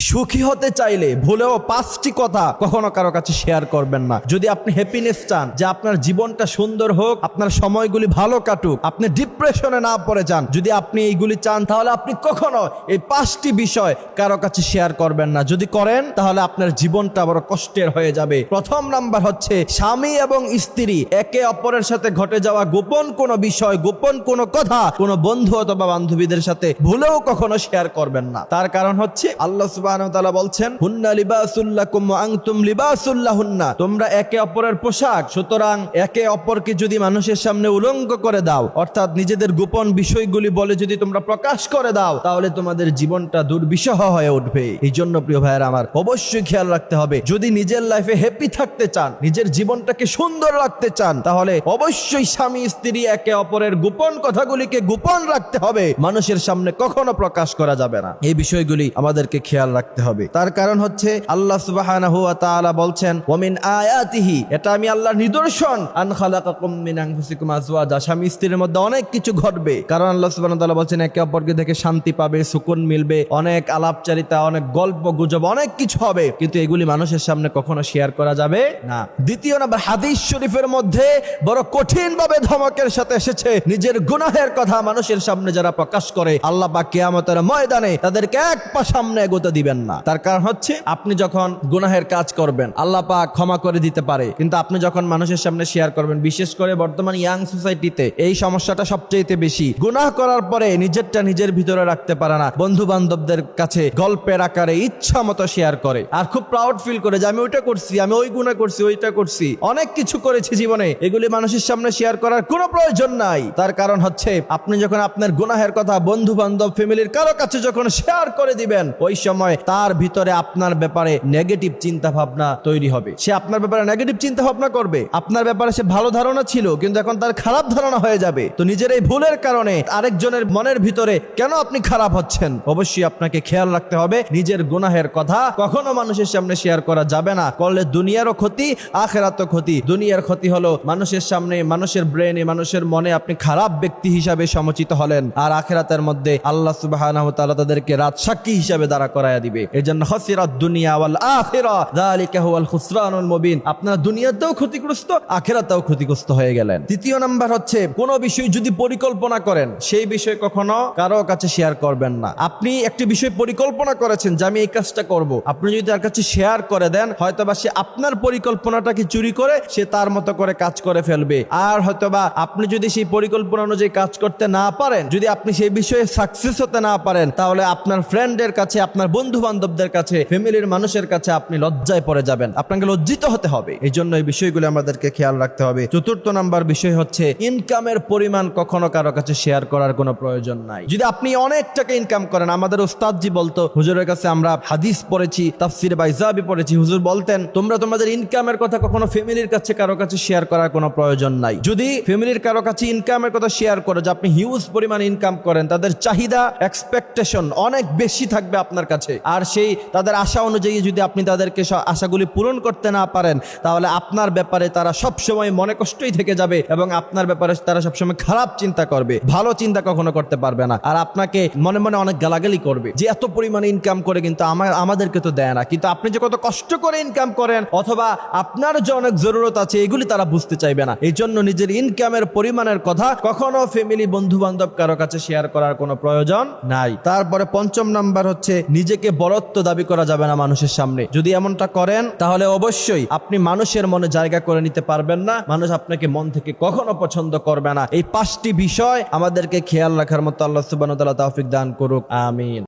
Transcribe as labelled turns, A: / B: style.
A: সুখী হতে চাইলে ভুলেও পাঁচটি কথা কখনো কারও কাছে শেয়ার করবেন না। যদি আপনি হ্যাপিনেস চান, যে আপনার জীবনটা সুন্দর হোক, আপনার সময়গুলি ভালো কাটুক, আপনি ডিপ্রেশনে না পড়ে যান, যদি আপনি এইগুলি চান, তাহলে আপনি কখনো এই পাঁচটি বিষয় কারও কাছে শেয়ার করবেন না। যদি করেন, তাহলে আপনার জীবনটা বড় কষ্টের হয়ে যাবে। প্রথম নাম্বার হচ্ছে, স্বামী এবং স্ত্রী একে অপরের সাথে ঘটে যাওয়া গোপন কোনো বিষয়, গোপন কোনো কথা, কোনো বন্ধু অথবা বান্ধবীদের সাথে ভুলেও কখনো শেয়ার করবেন না। তার কারণ হচ্ছে, আল্লাহ একে অপরের পোশাক, সুতরাং একে অপরকে যদি মানুষের সামনে উলঙ্গ করে দাও, অর্থাৎ নিজেদের গোপন বলে যদি তোমরা প্রকাশ করে দাও, তাহলে তোমাদের জীবনটা দুর্বিষহ হয়ে উঠবে। এই জন্য প্রিয় ভাইয়ের আমার, অবশ্যই খেয়াল রাখতে হবে, যদি নিজের লাইফে হ্যাপি থাকতে চান, নিজের জীবনটাকে সুন্দর রাখতে চান, তাহলে অবশ্যই স্বামী, স্ত্রী একে অপরের গোপন কথাগুলিকে গোপন রাখতে হবে। মানুষের সামনে কখনো প্রকাশ করা যাবে না। এই বিষয়গুলি আমাদেরকে খেয়াল রাখতে হবে। তার কারণ হচ্ছে আল্লাহ তাআলা বলছেন ওমিন আয়াতিহি এটা আমি আল্লাহর নিদর্শন। স্বামী স্ত্রীর মধ্যে অনেক কিছু ঘটবে। কারণ আল্লাহ তাআলা বলছেন, একে অপরকে দেখে শান্তি পাবে, সুকুন মিলবে, অনেক আলাপচারিতা, অনেক গল্প গুজব, অনেক কিছু হবে। কিন্তু এগুলি মানুষের সামনে কখনো শেয়ার করা যাবে না। দ্বিতীয় নাম্বার, হাদিস শরীফের মধ্যে বড় কঠিন ভাবে ধমকের সাথে এসেছে। নিজের গুনাহের কথা মানুষের সামনে যারা প্রকাশ করে, আল্লাহ পাক কিয়ামতের ময়দানে তাদেরকে এক পা সামনে এগোতে দিবেন না। তার কারণ হচ্ছে, আপনি যখন গুনাহের কাজ করবেন, আল্লাহ পাক ক্ষমা করে দিতে পারে। কিন্তু আপনি যখন মানুষের সামনে শেয়ার করবেন, বিশেষ করে বর্তমান ইয়াং সোসাইটিতে এই সমস্যাটা সবচেয়ে বেশি। গুনাহ করার পরে নিজেরটা নিজের ভিতরে রাখতে পারে না। বন্ধু বান্ধবদের কাছে গল্পের আকারে ইচ্ছা মতো শেয়ার করে। আর খুব প্রাউড ফিল করে যে, আমি ওইটা করছি, আমি ওই গুণা করছি, ওইটা করছি। অনেক কিছু করেছি জীবনে, এগুলি মানুষের সামনে শেয়ার করার কোনো প্রয়োজন নাই। তার কারণ হচ্ছে, আপনি যখন আপনার গুনাহের কথা বন্ধু বান্ধব ফ্যামিলির কারও কাছে যখন শেয়ার করে দিবেন, ওই সময় তার ভিতরে আপনার ব্যাপারে নেগেটিভ চিন্তা ভাবনা তৈরি হবে। সে আপনার ব্যাপারে নেগেটিভ চিন্তা ভাবনা করবে। আপনার ব্যাপারে সে ভালো ধারণা ছিল, কিন্তু এখন তার খারাপ ধারণা হয়ে যাবে। তো নিজের এই ভুলের কারণে আরেকজনের মনের ভিতরে কেন আপনি খারাপ হচ্ছেন? অবশ্যই আপনাকে খেয়াল রাখতে হবে, নিজের গুনাহের কথা কখনো মানুষের সামনে শেয়ার করা যাবে না। করলে দুনিয়ারও ক্ষতি, আখেরাতও ক্ষতি। দুনিয়ার ক্ষতি হলো মানুষের সামনে, মানুষের ব্রেনে মানুষের মনে আপনি খারাপ ব্যক্তি হিসাবে সমচিত হলেন। আর আখেরাতের মধ্যে আল্লাহ তাআলা তাদেরকে রাত সাক্ষী হিসাবে দাঁড়া করায়া দিবে। এজন্য হসিরাত দুনিয়া ওয়াল আখিরা, যালিকা হুয়াল খুসরানুল মুবিন। আপনারা দুনিয়াতেও ক্ষতিগ্রস্ত, আখেরাতেও ক্ষতিগ্রস্ত হয়ে গেলেন। তৃতীয় নাম্বার হচ্ছে, কোন বিষয় যদি পরিকল্পনা করেন, সেই বিষয় কখনো কারও কাছে শেয়ার করবেন না। আপনি একটি বিষয় পরিকল্পনা করেছেন যে আমি এই কাজটা করব। আপনি যদি তার কাছে শেয়ার করে দেন, হয়তোবা সে আপনার পরিকল্পনাটাকে চুরি করে, সে তার মতো করে কাজ করে ফেলবে। আর হয়তোবা আপনি যদি সেই পরিকল্পনা অনুযায়ী কাজ করতে না পারেন, যদি আপনি সেই বিষয়ে সাকসেস হতে না পারেন, তাহলে আপনার ফ্রেন্ডের কাছে, আপনার বন্ধু বান্ধবদের কাছে ফ্যামিলির মানুষের কাছে আপনি লজ্জায় পড়ে যাবেন। আপনাকে লজ্জিত হতে হবে। এই জন্য এই বিষয়গুলো আমাদেরকে খেয়াল রাখতে হবে। চতুর্থ নাম্বার বিষয় হচ্ছে ইনকামের পরিমাণ কখনো কারও কাছে শেয়ার করার কোনো প্রয়োজন নাই। যদি আপনি অনেক টাকা ইনকাম করেন, আমাদের ওস্তাদজি বলতো, হুজুরের কাছে আমরা হাদিস পড়েছি, তাফসির বাইজাবি পড়েছি। হুজুর বলতেন, তোমরা তোমাদের ইনকামের কথা কখনো ফ্যামিলির কাছে, কারও কাছে শেয়ার করার কোনো প্রয়োজন নাই। যদি ফ্যামিলির কারও কাছে ইনকামের কথা শেয়ার করে যে আপনি হিউজ পরিমাণ ইনকাম করেন, তাদের চাহিদা এক্সপেকটেশন অনেক বেশি থাকবে আপনার কাছে। আর সেই তাদের আশা অনুযায়ী যদি আপনি তাদেরকে আশাগুলি পূরণ করতে না পারেন, তাহলে আপনার ব্যাপারে তারা সব সময় মনে কষ্টই থেকে যাবে এবং আপনার ব্যাপারে তারা সবসময় খারাপ চিন্তা করবে। ভালো চিন্তা কখনো করতে পারবে না। আর আপনাকে মনে মনে অনেক গালাগালি করবে যে, এত পরিমাণে ইনকাম করে কিন্তু আমার, আমাদেরকে তো দেয় না। কিন্তু আপনি যে কত কষ্ট করে ইনকাম করেন, অথবা আপনার যে অনেক জরুরত আছে, এগুলি তারা বুঝতে চাইবে না। এই জন্য নিজের ইনকামের পরিমাণের কথা কখনো ফ্যামিলি বন্ধু বান্ধব কারও কাছে শেয়ার করার কোনো প্রয়োজন নাই। তারপরে পঞ্চম নাম্বার হচ্ছে, নিজেকে বরত্ব দাবি করা যাবে না মানুষের সামনে। যদি এমনটা করেন, তাহলে অবশ্যই আপনি মানুষের মনে জায়গা করে নিতে পারবেন না। মানুষ আপনাকে মন থেকে কখনো পছন্দ করবে না। এই পাঁচটি বিষয় আমাদেরকে খেয়াল রাখার মতো আল্লাহ সুবান তাহফিক দান করুক। আমিন।